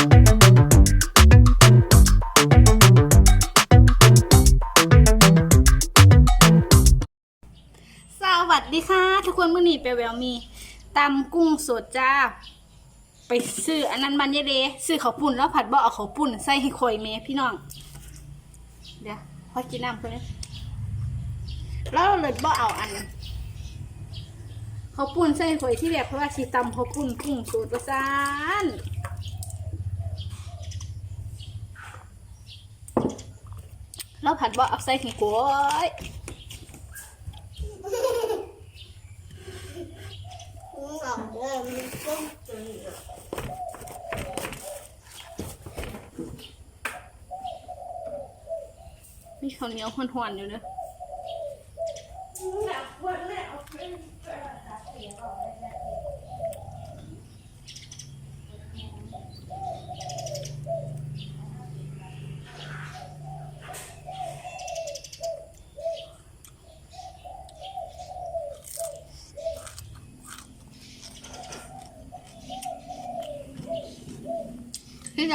สวัสดีค่ะทุกคนมื่อนี้ไปแววมีตำกุ้งสดจ้า ไปซื้ออันนั้นมันเยเดซื้อข้าวปุ่นแล้วผัดบ่เอาข้าวปุ่นใส่ให้ข่อยเมพี่น้อง เดี๋ยวพอกินน้ำคนนี้แล้วเลยบ่เอาอันข้าวปุ่นใส่ให้ข่อยที่แบบเพราะว่าชีตำข้าวปุ่นกุ้งสดประสาน แล้วผัดบ่เอาใส่ให้ข่อยมีข้าวเหนียวหวนๆอยู่เนอะ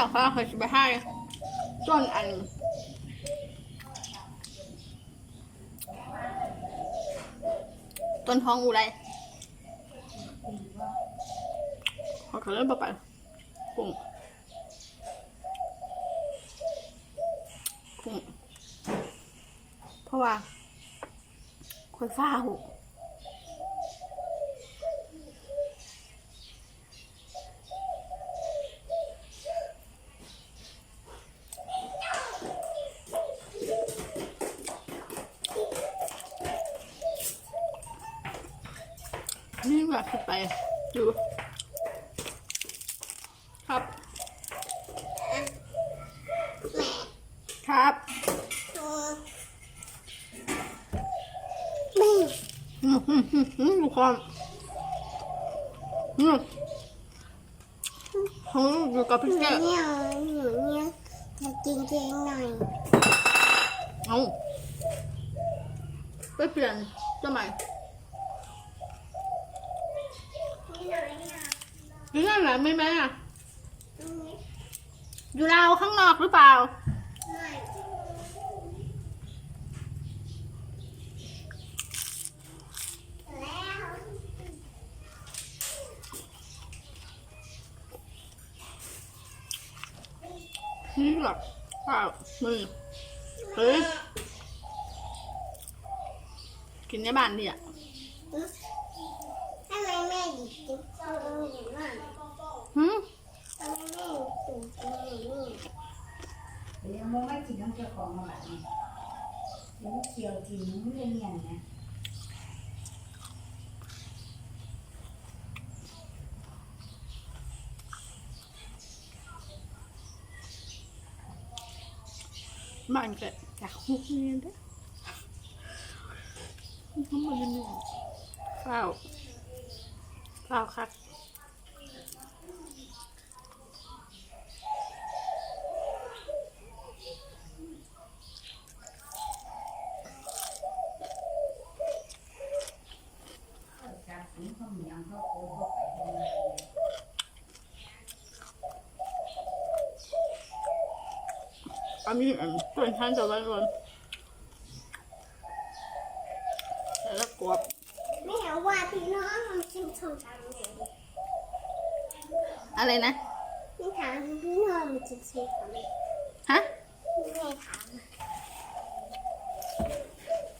ากฟ้าเคยจะไปให้ต้นอันต้นทองอูไรเขาเขาเริ่มปะปะกุ้งกุ้งเพราะว่าคอยฟ้าหูนี่ แบบขึ้นไปดูครับ ครับอืมอืมอืมอืมดูความอืมเขาอยู่กับพี่แกเนี่ยหนูเนี่ยจะกินเค้กหน่อยเอาไปเปลี่ยนสมัยนี่หน่อยนะ นี่นั่นแหละไม่ไหมอะตรงนี้อยู่เราวข้างนอกหรือเปล่าหน่อยแล้วนี่หรอกข้าวมือเฮ้ยกินในบ้านดิอะ ทำไมแม่หยิบติ๊กตรงนี้มา หืมทำไมแม่หยิบติ๊กตรงนี้เดี๋ยวมึงไม่กินน้ำเจ้าของมาแบบนี้เดี๋ยวมึงเคี่ยวกินมึงไม่ได้เงียนนะบ้านก็จากฮุกนี่เด้อเขามาเรียนเนี่ยข้าวข้าวครับเขาจับกินข้าว เหนียวเขาคเขาไปทำงานอันนี้อันส่วนท่านจะไว้ก่อนแล้วกรอบแม่ ว่าพี่น้องมันกินส้มตำเลยอะไรนะพี่ถามพี่น้องมันกินส้มตำเลยฮะแม่ถาม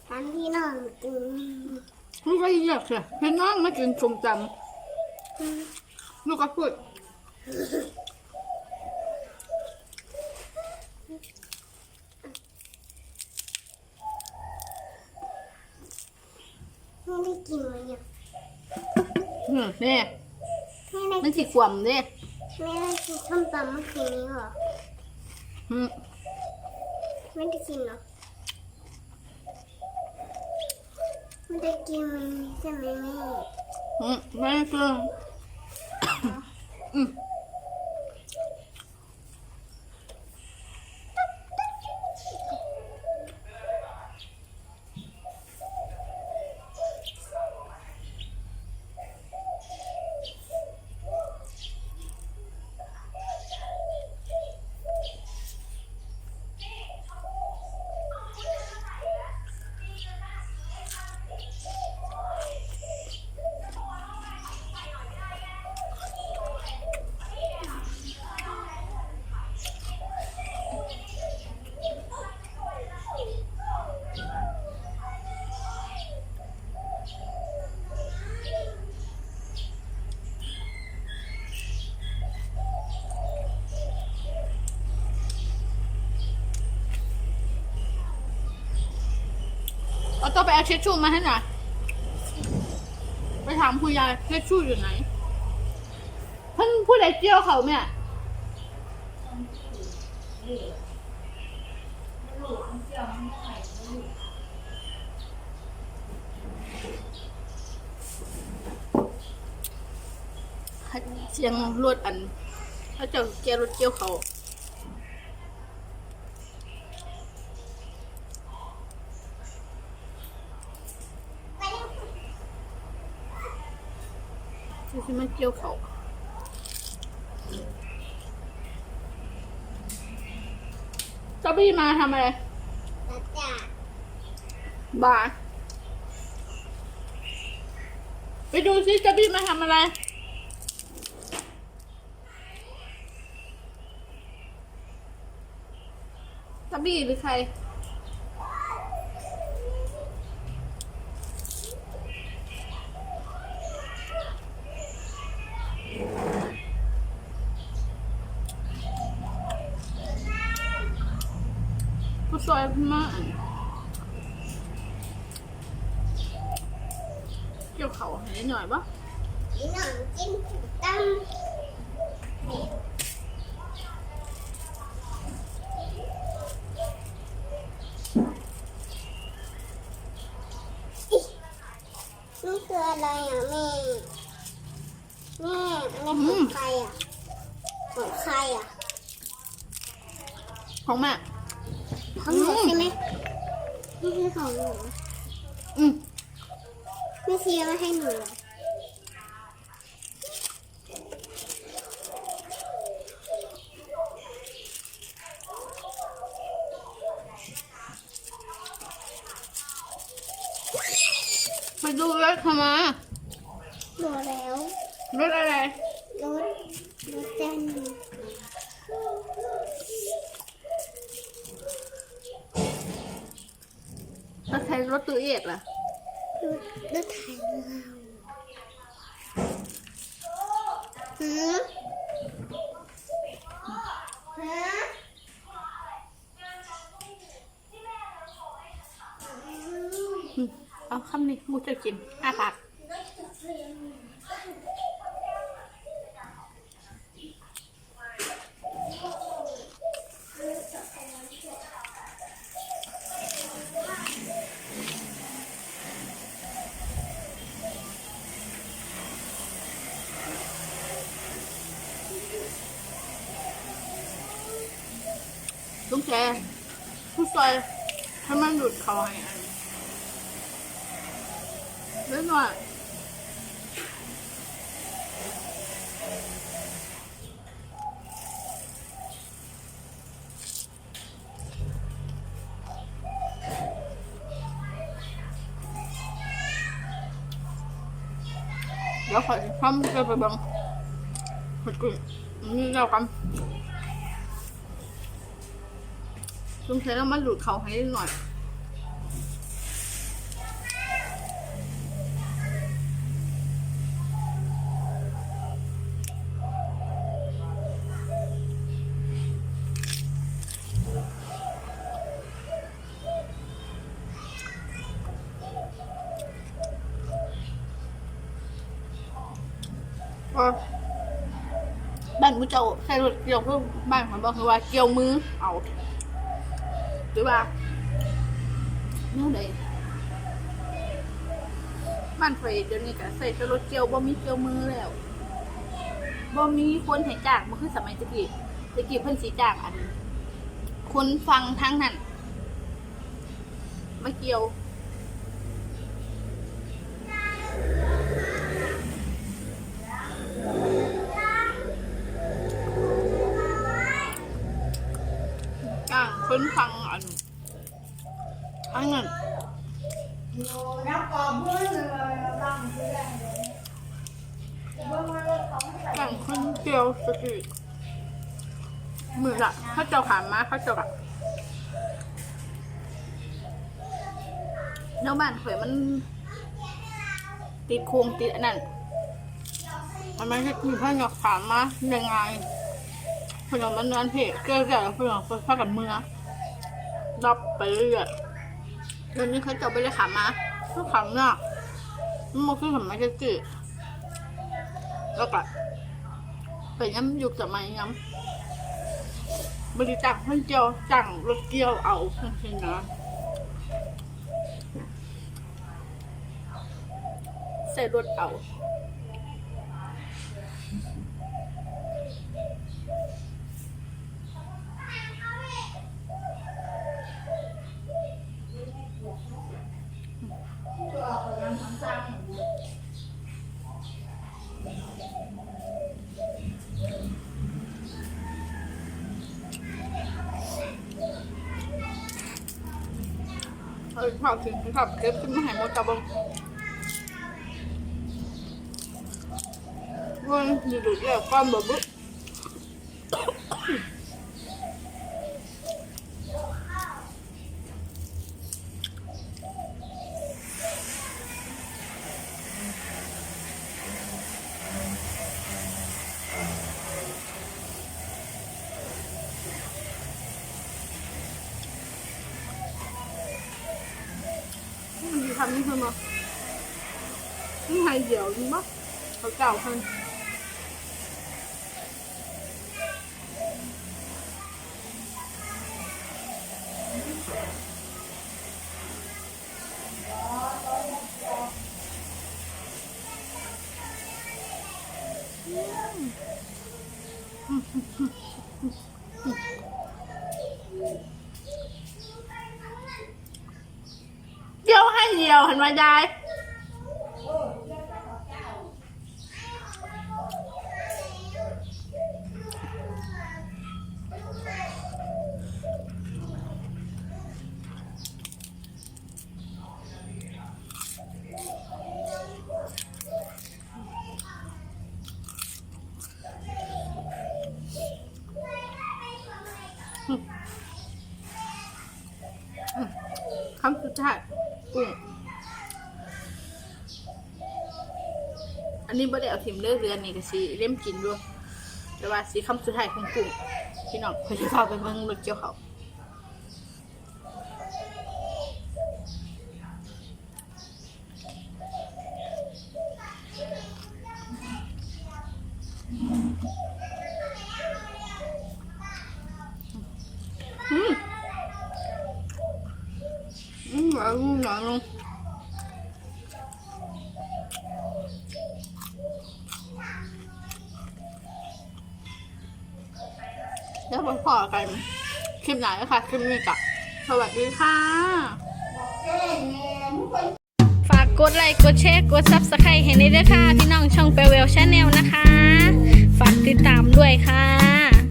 ถามพี่น้องมันกินลูกก็อยากเสียพี่น้องมากินชมจำลูกก็พูด ไม่ได้ กินเลยเนี่ยอืมเนี่ยไม่ได้มันสิขวมเนี่ยไม่ได้กินส้มตำเมื่อคืนนี้เหรอ อืมไม่ได้กินเหรอไม่ได้กินใช่ไหมแม่อืมไม่เกิน เอาต้องไปเอาเช็ดชู่มาให้หน่อย ไปถามคุณยายเช็ดชู่อยู่ไหนเพิ่นผู้ใดเจียวเขาเนี่ยเสียงรถอัน ถ้าเจ้าเจียวรถเกี่ยวเขา ที่มันเกี่ยวเขาเจ้าบี้มาทำอะไรตัดจ้าบาร์ไปดูซิเจ้าบี้มาทำอะไรตาบี้หรือใคร ผู้ซอยมากเกี่ ยวเขาให้หน่อยปะอีหนังกินตั้มนี่คืออะไรอะแม่แม่แม่ของใครอะของใครอะ ของแม่ของหนูใช่ไหมนี่คือของหนูอืม ไม่ซื้อมาให้หนูเหรอไปดูรถทำไมดูแล้ว รถอะไร รถ รถเต้นรถไทยรถตัวเอกล่ะ รถรถไถเราหือฮะเอาคำนี้มูจะกินอ้าปากลุงแกผู้ ซอยถ้ามันหลุดเขาให้อันเล่นหน่อยเดี๋ยวขอทำเกลือไปบังขดกุ่นี่เรากัน ลุงใช้แล้วมันหลุดเขาให้หน่อยก็บ้านมุเจ้าใช้รถเกี่ยวเพื่อบ้านของบอกคือว่าเกี่ยวมือเอา หรือว่าเมื่อใดบ้านไฟเดี๋ยวนี้ก็ใส่แต่รถเกี่ยวบ่มีเกี่ยวมือแล้วบ่มีคนให้จ้างบ่คือสมัยตะกี้ตะกี้เพิ่นสิจ้างอัน คนฟังทั้งนั้นมาเกี่ยวจ้างคนฟังอันอันนั้น น้ำกรอบมือเลยตั้งที่แรกเลยเบิ่งว่ารถเขาไม่ใส่ จ้างคนเกี่ยวสกีมือละเขาเจ้าขามมาเขาเจ้าอะแล้วบ้านข่อยมัน ติดโครงติดอันนั้นมันไม่ใช่มีพ่อหยอกขามมายังไงพยองมันนอนเพจเกลือแก่พยองพักกับเมือรับไปเรื่อยเดี๋ยวนี้เขาจะไปเลยขามาเขาขำเนี่ยมันมันคือขำมาจะจืดแล้วก็ไปย้ำยุกจะมาย้ำ บริจาคเพื่อนเจียวจังรถเกี่ยวเอาเพื่ไหมนะใส่รถเอา เออผักถึงผับเก็บขึ้นมาให้หมดตะบงวันอยู่ดูแล้วความแบบบุมัน ทำนี่คือมานี่ไฮเดียวจริงปะเขาเก่าขึ้นเดียวให้เดียวเห็ นไหมยายคำสุดท้ายกุ้ง อันนี้บ่ได้เอาทิมเลือกเรือนนี่ก็สิเล่มกินด้วยแต่ว่าสีคำสุดท้ายของกุ้งพี่น้องเคยพาไปเมืองรถเกี่ยวเขาอืมอืมหวานหวานลง แล้วไปพอกันคลิปไหนนะคะคลิปนี้กับสวัสดีค่ะฝากกดไลค์กดแชร์กดซับสไครต์ให้ในด้วยค่ะ พี่น้องช่องเปเวลชาแนลนะคะ ฝากติดตามด้วยค่ะ